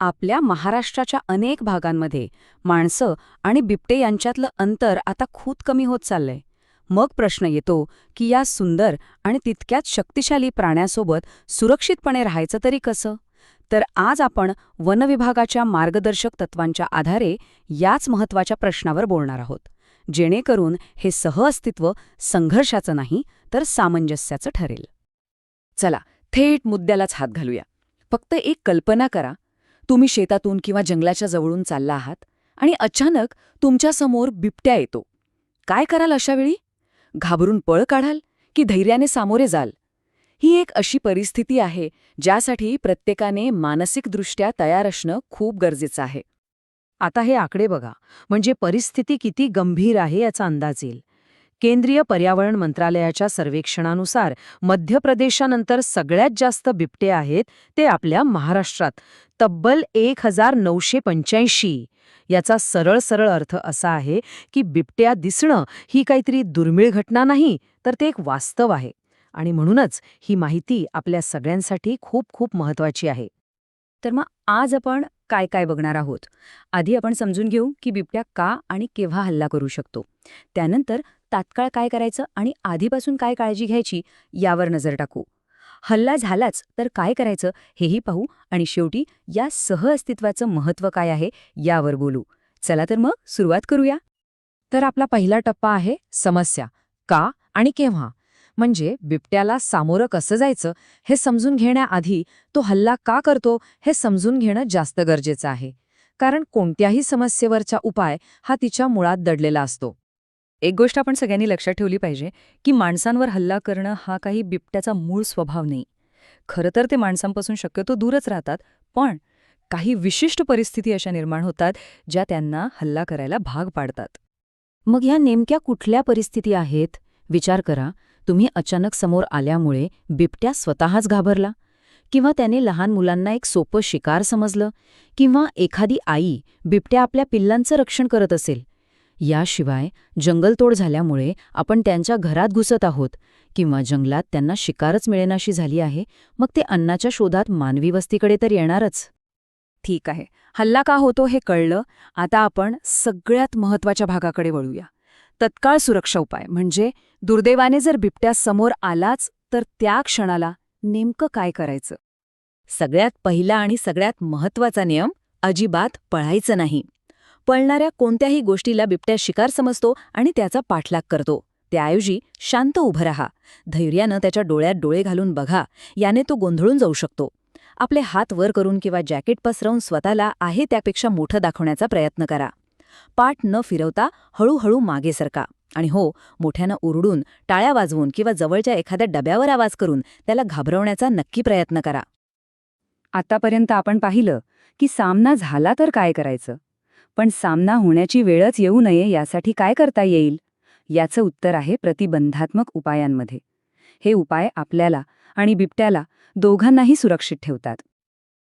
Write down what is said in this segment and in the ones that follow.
आपल्या महाराष्ट्राच्या अनेक भागांमध्ये माणसं आणि बिबटे यांच्यातलं अंतर आता खूप कमी होत चाललंय. मग प्रश्न येतो की या सुंदर आणि तितक्याच शक्तिशाली प्राण्यासोबत सुरक्षितपणे राहायचं तरी कसं? तर आज आपण वनविभागाच्या मार्गदर्शक तत्वांच्या आधारे याच महत्त्वाच्या प्रश्नावर बोलणार आहोत. जेणेकरून हे सहअस्तित्व संघर्षाचं नाही तर सामंजस्याचं ठरेल. चला थेट मुद्द्यालाच हात घालूया. फक्त एक कल्पना करा तुम्ही शेतातून किंवा जंगलाच्या जवळून चालला आहात आणि अचानक तुमच्यासमोर बिबट्या येतो. काय कराल अशावेळी? घाबरून पळ काढाल की धैर्याने सामोरे जाल? ही एक अशी परिस्थिती आहे ज्यासाठी प्रत्येकाने मानसिकदृष्ट्या तयार असणं खूप गरजेचं आहे. आता हे आकडे बघा. म्हणजे परिस्थिती किती गंभीर आहे याचा अंदाज येईल. केंद्रीय पर्यावरण मंत्रालयाच्या सर्वेक्षणानुसार मध्य प्रदेशानंतर सगळ्यात जास्त बिबटे आहेत ते आपल्या महाराष्ट्रात. तब्बल एक हजार नऊशे पंच्याऐंशी. याचा सरळ सरळ अर्थ असा आहे की बिबट्या दिसणं ही काहीतरी दुर्मिळ घटना नाही तर ते एक वास्तव आहे. आणि म्हणूनच ही माहिती आपल्या सगळ्यांसाठी खूप खूप महत्वाची आहे. तर मग आज आपण काय काय बघणार आहोत? आधी आपण समजून घेऊ की बिबट्या का आणि केव्हा हल्ला करू शकतो. त्यानंतर तात्काळ काय करायचं आणि आधीपासून काय काळजी घ्यायची यावर नजर टाकू. हल्ला झालाच तर काय करायचं हेही पाहू आणि शेवटी या सहअस्तित्वाचं महत्त्व काय आहे यावर बोलू. चला तर मग सुरुवात करूया. तर आपला पहिला टप्पा आहे समस्या का आणि केव्हा? म्हणजे बिबट्याला सामोरं कसं जायचं हे समजून घेण्याआधी तो हल्ला का करतो हे समजून घेणं जास्त गरजेचं आहे. कारण कोणत्याही समस्येवरचा उपाय हा तिच्या मुळात दडलेला असतो. एक गोष्ट आपण सगळ्यांनी लक्षात ठेवली पाहिजे की माणसांवर हल्ला करणं हा काही बिबट्याचा मूळ स्वभाव नाही. खरं तर ते माणसांपासून शक्यतो दूरच राहतात पण काही विशिष्ट परिस्थिती अशा निर्माण होतात ज्या त्यांना हल्ला करायला भाग पाडतात. मग ह्या नेमक्या कुठल्या परिस्थिती आहेत? विचार करा तुम्ही अचानक समोर आल्यामुळे बिबट्या स्वतःच घाबरला? किंवा त्याने लहान मुलांना एक सोपं शिकार समजलं? किंवा एखादी आई बिबट्या आपल्या पिल्लांचं रक्षण करत असेल? याशिवाय जंगलतोड झाल्यामुळे आपण त्यांच्या घरात घुसत आहोत किंवा जंगलात त्यांना शिकारच मिळेनाशी झाली आहे मग ते अन्नाच्या शोधात मानवी वस्तीकडे तर येणारच. ठीक आहे हल्ला का होतो हे कळलं आता आपण सगळ्यात महत्त्वाच्या भागाकडे वळूया. तत्काळ सुरक्षा उपाय म्हणजे दुर्दैवाने जर बिबट्या समोर आलाच तर त्या क्षणाला नेमकं काय करायचं? सगळ्यात पहिला आणि सगळ्यात महत्त्वाचा नियम अजिबात पळायचं नाही. पळणाऱ्या कोणत्याही गोष्टीला बिबट्या शिकार समजतो आणि त्याचा पाठलाग करतो. त्याऐवजी शांत उभं राहा. धैर्यानं त्याच्या डोळ्यात डोळे घालून बघा. याने तो गोंधळून जाऊ शकतो. आपले हात वर करून किंवा जॅकेट पसरवून स्वतःला आहे त्यापेक्षा मोठं दाखवण्याचा प्रयत्न करा. पाठ न फिरवता हळूहळू मागे सरका. आणि हो मोठ्यानं उरडून टाळ्या वाजवून किंवा जवळच्या एखाद्या डब्यावर आवाज करून त्याला घाबरवण्याचा नक्की प्रयत्न करा. आतापर्यंत आपण पाहिलं की सामना झाला तर काय करायचं? पण सामना होण्याची वेळच येऊ नये यासाठी काय करता येईल? याचं उत्तर आहे प्रतिबंधात्मक उपायांमध्ये. हे उपाय आपल्याला आणि बिबट्याला दोघांनाही सुरक्षित ठेवतात.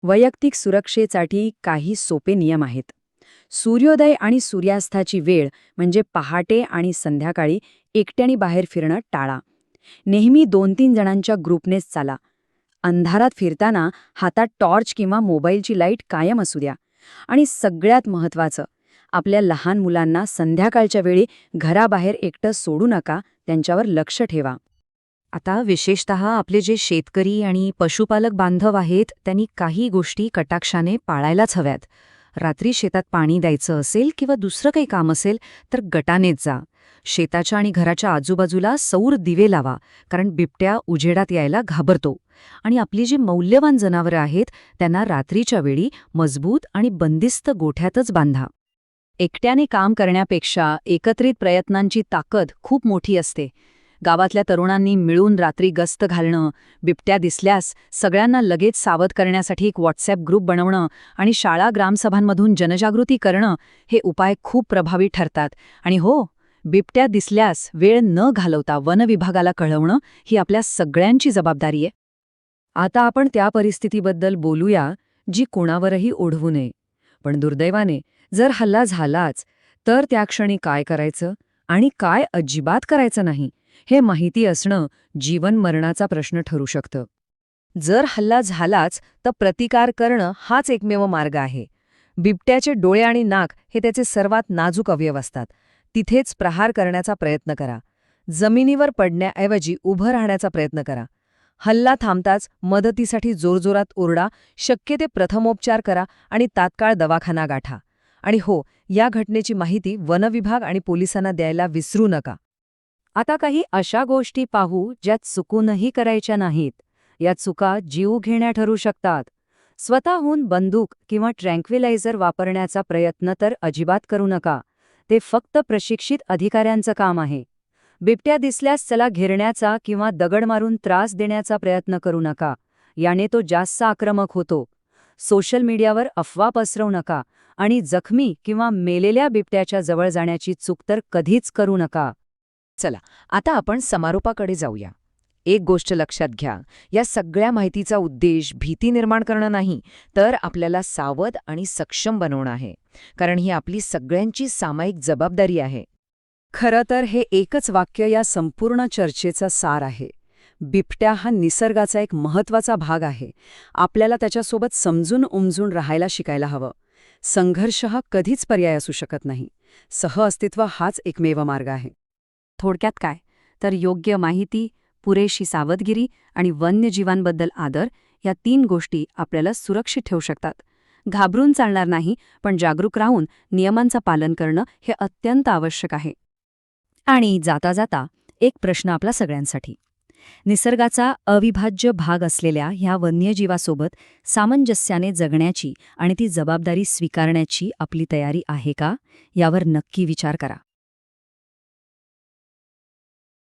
वैयक्तिक सुरक्षेसाठी काही सोपे नियम आहेत. सूर्योदय आणि सूर्यास्ताची वेळ म्हणजे पहाटे आणि संध्याकाळी एकट्याने बाहेर फिरणं टाळा. नेहमी दोन तीन जणांच्या ग्रुपनेच चाला. अंधारात फिरताना हातात टॉर्च किंवा मोबाईलची लाइट कायम असू द्या. आणि सगळ्यात महत्त्वाचं आपल्या लहान मुलांना संध्याकाळच्या वेळी घराबाहेर एकटं सोडू नका त्यांच्यावर लक्ष ठेवा. आता विशेषत आपले जे शेतकरी आणि पशुपालक बांधव आहेत त्यांनी काही गोष्टी कटाक्षाने पाळायलाच हव्यात. रात्री शेतात पाणी द्यायचं असेल किंवा दुसरं काही काम असेल तर गटानेच जा. शेताच्या आणि घराच्या आजूबाजूला सौर दिवे लावा कारण बिबट्या उजेडात यायला घाबरतो. आणि आपली जी मौल्यवान जनावरं आहेत त्यांना रात्रीच्या वेळी मजबूत आणि बंदिस्त गोठ्यातच बांधा. एकट्याने काम करण्यापेक्षा एकत्रित प्रयत्नांची ताकद खूप मोठी असते. गावातल्या तरुणांनी मिळून रात्री गस्त घालणं बिबट्या दिसल्यास सगळ्यांना लगेच सावध करण्यासाठी एक व्हॉट्सॲप ग्रुप बनवणं आणि शाळा ग्रामसभांमधून जनजागृती करणं हे उपाय खूप प्रभावी ठरतात. आणि हो बिबट्या दिसल्यास वेळ न घालवता वनविभागाला कळवणं ही आपल्या सगळ्यांची जबाबदारी आहे. आता आपण त्या परिस्थितीबद्दल बोलूया जी कोणावरही ओढवू नये. पण दुर्दैवाने जर हल्ला झालाच तर त्या क्षणी काय करायचं आणि काय अजिबात करायचं नाही? हे माहिती असणं जीवन मरणाचा प्रश्न ठरू शकतं. जर हल्ला झालाच तर प्रतिकार करणं हाच एकमेव मार्ग आहे. बिबट्याचे डोळे आणि नाक हे त्याचे सर्वात नाजूक अवयव असतात. तिथेच प्रहार करण्याचा प्रयत्न करा. जमिनीवर पडण्याऐवजी उभं राहण्याचा प्रयत्न करा. हल्ला थांबताच मदतीसाठी जोरजोरात ओरडा शक्य ते प्रथमोपचार करा आणि तात्काळ दवाखाना गाठा. आणि हो या घटनेची माहिती वनविभाग आणि पोलिसांना द्यायला विसरू नका. आता काही अशा गोष्टी पाहू ज्यात चुकूनही करायच्या नाहीत. या चुका जीव घेण्या ठरू शकतात. स्वतःहून बंदूक किंवा ट्रँक्विलायझर वापरण्याचा प्रयत्न तर अजिबात करू नका. ते फक्त प्रशिक्षित अधिकाऱ्यांचं काम आहे. बिबट्या दिसल्यास चला घेरण्याचा किंवा दगड मारून त्रास देण्याचा प्रयत्न करू नका. याने तो जास्त आक्रमक होतो. सोशल मीडियावर अफवा पसरवू नका आणि जखमी किंवा मेलेल्या बिबट्याच्या जवळ जाण्याची चूक तर कधीच करू नका. चला आता आपण समारोपाकडे जाऊया. एक गोष्ट लक्षात घ्या या सगळ्या माहितीचा उद्देश भीती निर्माण करणं नाही तर आपल्याला सावध आणि सक्षम बनवणं आहे कारण ही आपली सगळ्यांची सामायिक जबाबदारी आहे. खरं तर हे एकच वाक्य या संपूर्ण चर्चेचा सार आहे. बिबट्या हा निसर्गाचा एक महत्त्वाचा भाग आहे. आपल्याला त्याच्यासोबत समजून उमजून राहायला शिकायला हवं. संघर्ष हा कधीच पर्याय असू शकत नाही. सहअस्तित्व हाच एकमेव मार्ग आहे. थोडक्यात काय? तर योग्य माहिती पुरेशी सावधगिरी आणि वन्यजीवांबद्दल आदर या तीन गोष्टी आपल्याला सुरक्षित ठेवू शकतात. घाबरून चालणार नाही पण जागरूक राहून नियमांचं पालन करणं हे अत्यंत आवश्यक आहे. आणि जाता जाता एक प्रश्न आपला सगळ्यांसाठी. निसर्गाचा अविभाज्य भाग असलेल्या ह्या वन्यजीवासोबत सामंजस्याने जगण्याची आणि ती जबाबदारी स्वीकारण्याची आपली तयारी आहे का? यावर नक्की विचार करा.